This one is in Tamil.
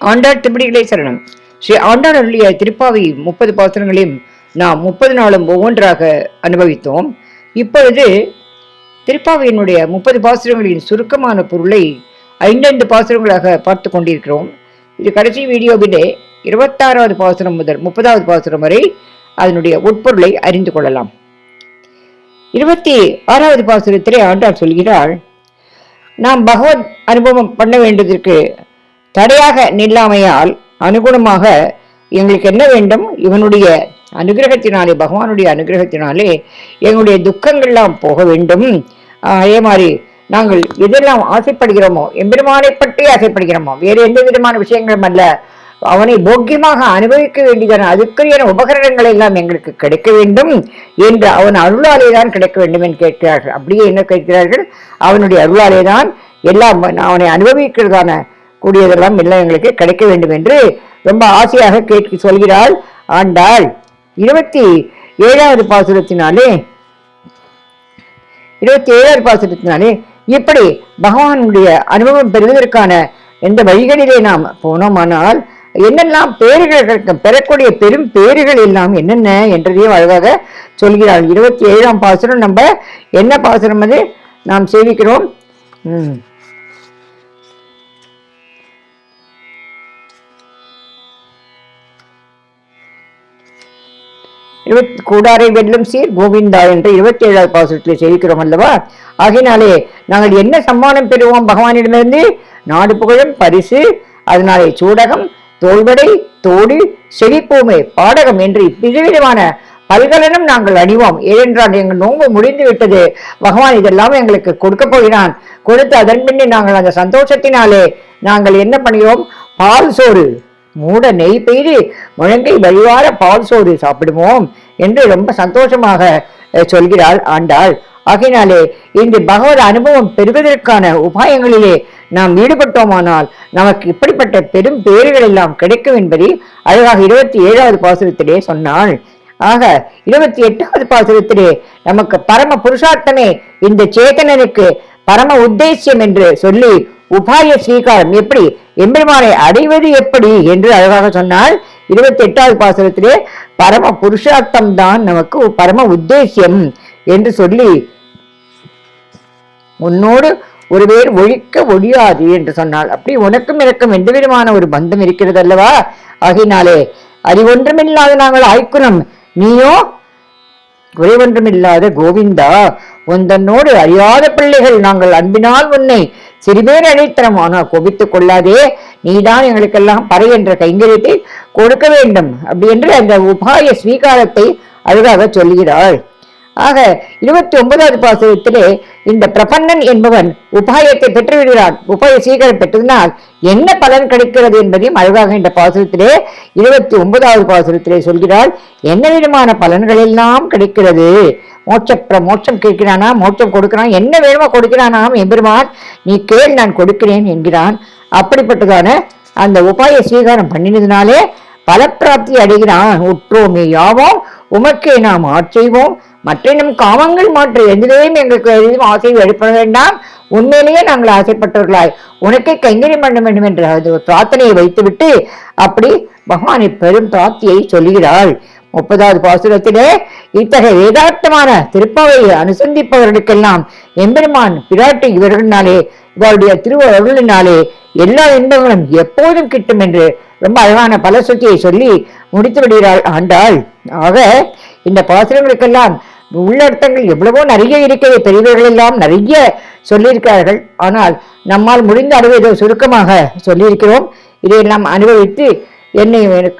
ஆண்டாள் திருப்படிகளே சரணம். ஸ்ரீ ஆண்டாள் அருளிய திருப்பாவை முப்பது பாசுரங்களையும் நாம் முப்பது நாளும் ஒவ்வொன்றாக அனுபவித்தோம். இப்பொழுது திருப்பாவையினுடைய முப்பது பாசுரங்களின் சுருக்கமான பொருளை ஐந்தைந்து பாசுரங்களாக பார்த்து கொண்டிருக்கிறோம். இது கடைசி வீடியோவிலே இருபத்தாறாவது பாசுரம் முதல் முப்பதாவது பாசுரம் வரை அதனுடைய உட்பொருளை அறிந்து கொள்ளலாம். இருபத்தி ஆறாவது பாசுரத்திலே ஆண்டாள் சொல்கிறாள் நாம் பகவத் அனுபவம் பண்ண வேண்டியதற்கு தடையாக நில்லாமையால் அனுகுணமாக எங்களுக்கு என்ன வேண்டும்? இவனுடைய அனுகிரகத்தினாலே பகவானுடைய அனுகிரகத்தினாலே எங்களுடைய துக்கங்கள்லாம் போக வேண்டும். அதே மாதிரி நாங்கள் எதெல்லாம் ஆசைப்படுகிறோமோ எம்பெருமானை பற்றி ஆசைப்படுகிறோமோ வேறு எந்த விதமான விஷயங்களும் அல்ல. அவனை போக்கியமாக அனுபவிக்க வேண்டியதான அதுக்குரிய உபகரணங்கள் எல்லாம் எங்களுக்கு கிடைக்க வேண்டும் என்று அவன் அருளாலே தான் கிடைக்க வேண்டும் என்று கேட்கிறார்கள். அப்படியே என்ன கேட்கிறார்கள்? அவனுடைய அருளாலே தான் எல்லாம் அவனை அனுபவிக்கிறதான கூடியதெல்லாம் எல்லாம் எங்களுக்கு கிடைக்க வேண்டும் என்று ரொம்ப ஆசையாக கேட்க சொல்கிறாள் ஆண்டாள். இருபத்தி ஏழாவது பாசுரத்தினாலே இருபத்தி ஏழாவது பாசுரத்தினாலே இப்படி பகவானுடைய அனுபவம் பெறுவதற்கான எந்த வழிகளிலே நாம் போனோமானால் என்னெல்லாம் பேறுகள் பெறக்கூடிய பெரும் பேறுகள் எல்லாம் என்னென்ன என்றதையும் அழகாக சொல்கிறாள். இருபத்தி ஏழாம் பாசுரம் நம்ம என்ன பாசுரம் அது? நாம் சேவிக்கிறோம். ம். இருபத் கூடாரை வெல்லும் சீர் கோவிந்தா என்று இருபத்தி ஏழாவது பாசத்தில் சேவிக்கிறோம் அல்லவா? ஆகினாலே நாங்கள் என்ன சம்மானம் பெறுவோம் பகவானிடமிருந்து? நாடு புகழும் பரிசு அதனாலே சூடகம் தோல்வடை தோடு செழிப்போமே பாடகம் என்று இவ்விதமான பல்கலனும் நாங்கள் அணிவோம். ஏனென்றால் எங்கள் நோன்பு முடிந்து விட்டது பகவான் இதெல்லாம் எங்களுக்கு கொடுக்க போகிறான். கொடுத்து அதன் பின்னே நாங்கள் அந்த சந்தோஷத்தினாலே நாங்கள் என்ன பண்ணுகிறோம் பால் சோறு. மூட நெய் பெய்து முழங்கை வழிவார பால் சோறு சாப்பிடுவோம் என்று ரொம்ப சந்தோஷமாக சொல்கிறாள் ஆண்டாள். ஆகையினாலே இன்று பகவத் அனுபவம் பெறுவதற்கான உபாயங்களிலே நாம் ஈடுபட்டோமானால் நமக்கு இப்படிப்பட்ட பெரும் பேறுகள் எல்லாம் கிடைக்கும் என்பதை அழகாக இருபத்தி ஏழாவது பாசுரத்திலே சொன்னாள். ஆக இருபத்தி எட்டாவது பாசுரத்திலே நமக்கு பரம புருஷார்த்தமே இந்த சேதனனுக்கு பரம உத்தேசியம் என்று சொல்லி உபாய ஸ்ரீகாரம் எப்படி? எம்பெருமானை அடைவது எப்படி? என்று அழகாக சொன்னால் இருபத்தி எட்டாவது பாசுரத்திலே பரம புருஷார்த்தம் தான் நமக்கு பரம உத்தேசியம் என்று சொல்லி உன்னோடு ஒரு பேர் ஒழிக்க ஒழியாது என்று சொன்னால் அப்படி உனக்கும் எனக்கும் எந்த விதமான ஒரு பந்தம் இருக்கிறது அல்லவா? ஆகினாலே அறிவொன்றுமில்லாத நாங்கள் ஆய்க்குணம் நீயோ குறைவொன்றுமில்லாத கோவிந்தா உந்தன்னோடு அறியாத பிள்ளைகள் நாங்கள் அன்பினால் உன்னை சிறுபேர் அழைத்தனம். ஆனால் கோபித்துக் கொள்ளாதே நீதான் எங்களுக்கெல்லாம் பறை என்ற கைங்கரியத்தை கொடுக்க வேண்டும். அப்படி என்று அந்த உபாய ஸ்வீகாரத்தை அழகாக சொல்கிறாள். ஆக இருபத்தி ஒன்பதாவது பாசுரத்திலே இந்த பிரபன்னன் என்பவன் உபாயத்தை பெற்றுவிடுகிறான். உபாய சீக்கிரம் பெற்றதினால் என்ன பலன் கிடைக்கிறது என்பதையும் அழகாக இந்த பாசுரத்திலே இருபத்தி ஒன்பதாவது பாசுரத்திலே சொல்கிறாள். என்ன விதமான பலன்கள் எல்லாம் கிடைக்கிறது? மோட்ச பிர- மோட்சம் கேட்கிறானா? மோட்சம் கொடுக்கிறான். என்ன வேணுமோ கொடுக்கிறானாம் எம்பெருமான் நீ கேள் நான் கொடுக்கிறேன் என்கிறான். அப்படிப்பட்டதான அந்த உபாய ஸ்வீகாரம் பண்ணினதுனாலே பலப்பிராப்தி அடைகிறான். உற்றோமே யாவோம் உமக்கே நாம் ஆட்செய்வோம் மற்றினும் காமங்கள் மாற்று எதிரையும் எங்களுக்கு எதுவும் ஆசை வெளிப்பட வேண்டாம். உண்மையிலேயே நாங்கள் ஆசைப்பட்டவர்களாய். உனக்கே கைங்கரியம் பண்ண வேண்டும் என்ற அது பிரார்த்தனையை வைத்துவிட்டு அப்படி பகவானை பெரும் பிராப்தியை சொல்லுகிறாள். முப்பதாவது பாசுரத்திலே இத்தகைய வேதார்த்தமான திருப்பாவை அனுசந்திப்பவர்களுக்கெல்லாம் எம்பெருமான் பிராட்டி இவர்களினாலே இவருடைய திருவருளினாலே எல்லா இன்பங்களும் எப்போதும் கிட்டும் என்று ரொம்ப அழகான பல சொத்தியை சொல்லி முடித்து விடுகிறாள் ஆண்டாள். ஆக இந்த பாசுரங்களுக்கெல்லாம் உள்ளர்த்தங்கள் எவ்வளவோ நிறைய இருக்கிறது. பெரியவர்கள் எல்லாம் நிறைய சொல்லியிருக்கிறார்கள். ஆனால் நம்மால் முடிந்த அளவு இதை சுருக்கமாக சொல்லியிருக்கிறோம். இதையெல்லாம் அனுபவித்து என்னை எனக்கு